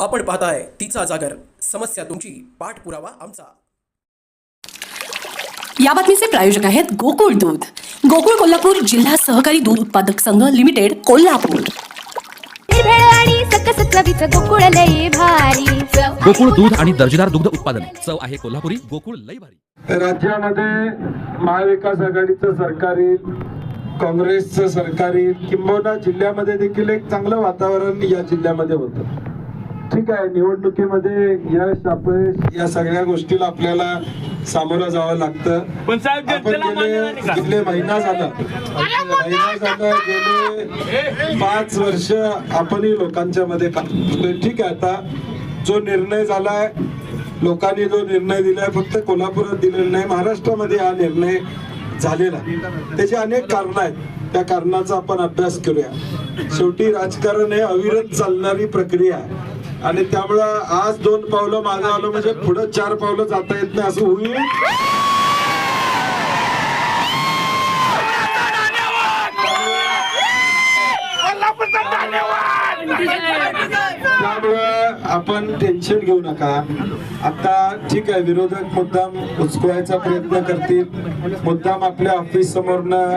आपण पाहताय तिचा जागर. समस्या तुमची. पाठपुरावा आमचा. या बातमीचे प्रायोजक आहेत गोकुळ दूध. गोकुळ कोल्हापूर जिल्हा सहकारी दूध उत्पादक संघ लिमिटेड कोल्हापूर. भेळ आणि सकस चवीचं गोकुळ लई भारी चव गोकुळ दूध आणि दर्जेदार दुग्ध उत्पादन. चव आहे कोल्हापुरी गोकुळ लई भारी. राज्यामध्ये महाविकास आघाडीचं सरकार येईल काँग्रेसचं सरकार येईल किंबहुना जिल्ह्यामध्ये देखील एक चांगलं वातावरण या जिल्ह्यामध्ये होतं. ठीक आहे निवडणुकीमध्ये यश अपयश या सगळ्या गोष्टीला आपल्याला सामोरं जावं लागतं. पण साहेब आपण जनतेला मान्य गेले महिना झाला. महिना झाला गेले पाच वर्ष आपणही लोकांच्या मध्ये काम करतोय. ठीक आहे आता जो निर्णय झालाय लोकांनी जो निर्णय दिलाय फक्त कोल्हापुरात दिलेला नाही महाराष्ट्रामध्ये हा निर्णय झालेला. त्याची अनेक कारण आहेत. त्या कारणाचा आपण अभ्यास करूया. शेवटी राजकारण हे अविरत चालणारी प्रक्रिया आहे. आणि त्यामुळं आज दोन पावलं मागं आलो म्हणजे पुढं चार पावलं जाता येत नाही असं होईल. त्यामुळं आपण टेन्शन घेऊ नका. आता ठीक आहे विरोधक मुद्दाम उचकवायचा प्रयत्न करतील. मुद्दाम आपल्या ऑफिस समोरनं